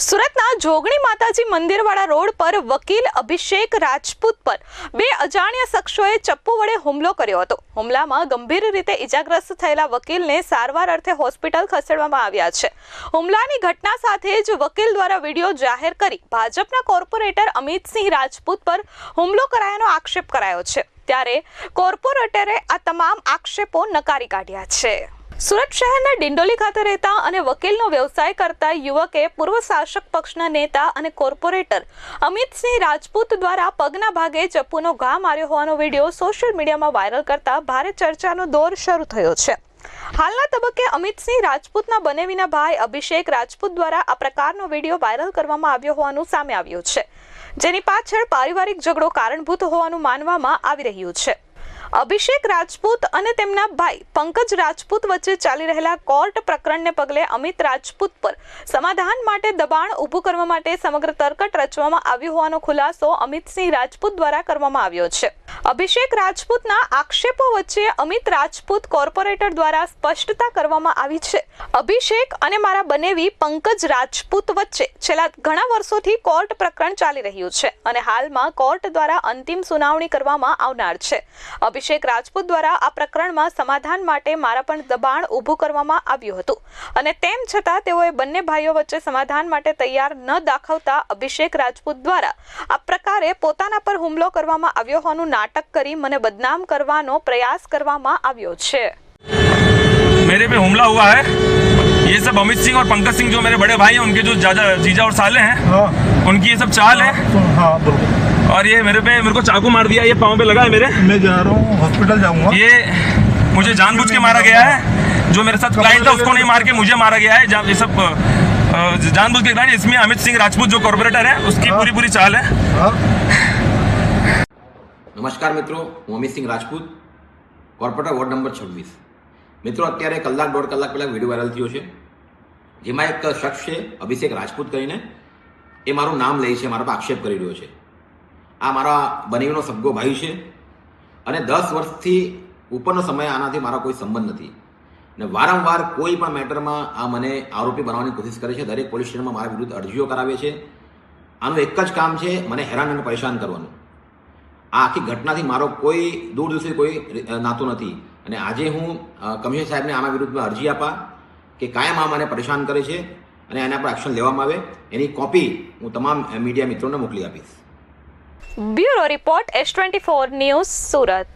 સુરતના જોગણી માતાજી મંદિરવાળા રોડ પર વકીલ અભિષેક રાજપૂત પર બે અજાણ્યા શખ્સોએ ચપ્પુ વડે હુમલો કર્યો હતો. હુમલામાં ગંભીર રીતે ઇજાગ્રસ્ત થયેલા વકીલને સારવાર અર્થે હોસ્પિટલ ખસેડવામાં આવ્યા છે. હુમલાની ઘટના સાથે જ વકીલ દ્વારા વીડિયો જાહેર કરી ભાજપના કોર્પોરેટર અમિતસિંહ રાજપૂત પર હુમલો કરાયાનો આક્ષેપ કરાયો છે. ત્યારે કોર્પોરેટરે આ તમામ આક્ષેપો નકારી કાઢ્યા છે. સુરત શહેરના ડિંડોલી ખાતે રહેતા અને વકીલનો વ્યવસાય કરતા યુવકે પૂર્વ શાસક પક્ષના નેતા અને કોર્પોરેટર અમિતસિંહ રાજપૂત દ્વારા પગના ભાગે ચપ્પુનો ઘા માર્યો હોવાનો વીડિયો સોશિયલ મીડિયામાં વાયરલ કરતા ભારે ચર્ચાનો દોર શરૂ થયો છે. હાલના તબક્કે અમિતસિંહ રાજપૂતના બનેવીના ભાઈ અભિષેક રાજપૂત દ્વારા આ પ્રકારનો વીડિયો વાયરલ કરવામાં આવ્યો હોવાનું સામે આવ્યું છે, જેની પાછળ પારિવારિક ઝઘડો કારણભૂત હોવાનું માનવામાં આવી રહ્યું છે. અભિષેક રાજપૂત અને તેમના ભાઈ પંકજ રાજપૂત વચ્ચે ચાલી રહેલા કોર્ટ પ્રકરણને પગલે અમિત રાજપૂત પર સમાધાન માટે દબાણ ઊભું કરવા માટે સમગ્ર તરકટ રચવામાં આવ્યું હોવાનો ખુલાસો અમિતસિંહ રાજપૂત દ્વારા કરવામાં આવ્યો છે. અભિષેક રાજપૂતના આક્ષેપો વચ્ચે અમિત રાજપૂત કોર્પોરેટર દ્વારા સ્પષ્ટતા કરવામાં આવી છે. અભિષેક અને મારા બનેવી પંકજ રાજપૂત વચ્ચે છેલ્લા ઘણા વર્ષોથી કોર્ટ પ્રકરણ ચાલી રહ્યું છે અને હાલમાં કોર્ટ દ્વારા અંતિમ સુનાવણી કરવામાં આવનાર છે. અભિષેક રાજપૂત દ્વારા આ પ્રકરણમાં સમાધાન માટે મારા પણ દબાણ ઊભું કરવામાં આવ્યું હતું અને તેમ છતાં તેઓએ બંને ભાઈઓ વચ્ચે સમાધાન માટે તૈયાર ન દાખવતા અભિષેક રાજપૂત દ્વારા આ પ્રકારે પોતાના પર હુમલો કરવામાં આવ્યો હોવાનું નાટક કરી મને બદનામ કરવાનો પ્રયાસ કરવામાં આવ્યો છે मेरे पे हमला हुआ है ये सब अमित सिंह और पंकज सिंह जो मेरे बड़े भाई हैं उनके जो जाजा जीजा और साले हैं हाँ उनकी ये सब चाल है सुन हाँ बोलो और ये मेरे पे मेरे को चाकू मार दिया ये पाँव पे लगा है मेरे मैं जा रहा हूँ हॉस्पिटल जाऊँगा ये मुझे जानबूझ के मारा गया है जो मेरे साथ क्लाइंट था उसको नहीं मार के मुझे मारा गया है जा- ये सब अ, जानबूझ के क्लाइंट इसमें अमित सिंह राजपूत जो कॉर्पोरेटर है उसकी हाँ। पूरी पूरी चाल है हाँ નમસ્કાર મિત્રો, હું Amitsinh Rajput, corporator ward number છવ્વીસ. મિત્રો, અત્યારે કલાક દોઢ કલાક પહેલાં વીડિયો વાયરલ થયો છે. જેમાં એક શખ્સ છે, અભિષેક રાજપૂત કરીને. એ મારું નામ લે છે, મારા પર આક્ષેપ કરી રહ્યો છે. આ મારા બનેવીનો સગો ભાઈ છે. અને દસ વર્ષથી ઉપરનો સમય આનાથી મારા કોઈ સંબંધ નથી. ને વારંવાર કોઈ પણ મેટરમાં આ મને આરોપી બનાવવાની કોશિશ કરે છે. દરેક પોલીસ સ્ટેશનમાં મારા વિરુદ્ધ અરજીઓ કરાવે છે. આનું એક જ કામ છે, મને હેરાન અને પરેશાન કરવાનું. આ આખી ઘટનાથી મારો કોઈ દૂર દૂરથી કોઈ નાતો નથી. અને આજે હું કમિશનર સાહેબને આના વિરુદ્ધમાં અરજી આપા કે કાયમ આ મને પરેશાન કરે છે અને એના પર એક્શન લેવામાં આવે. એની કોપી હું તમામ મીડિયા મિત્રોને મોકલી આપીશ. Bureau report S twenty four news Surat.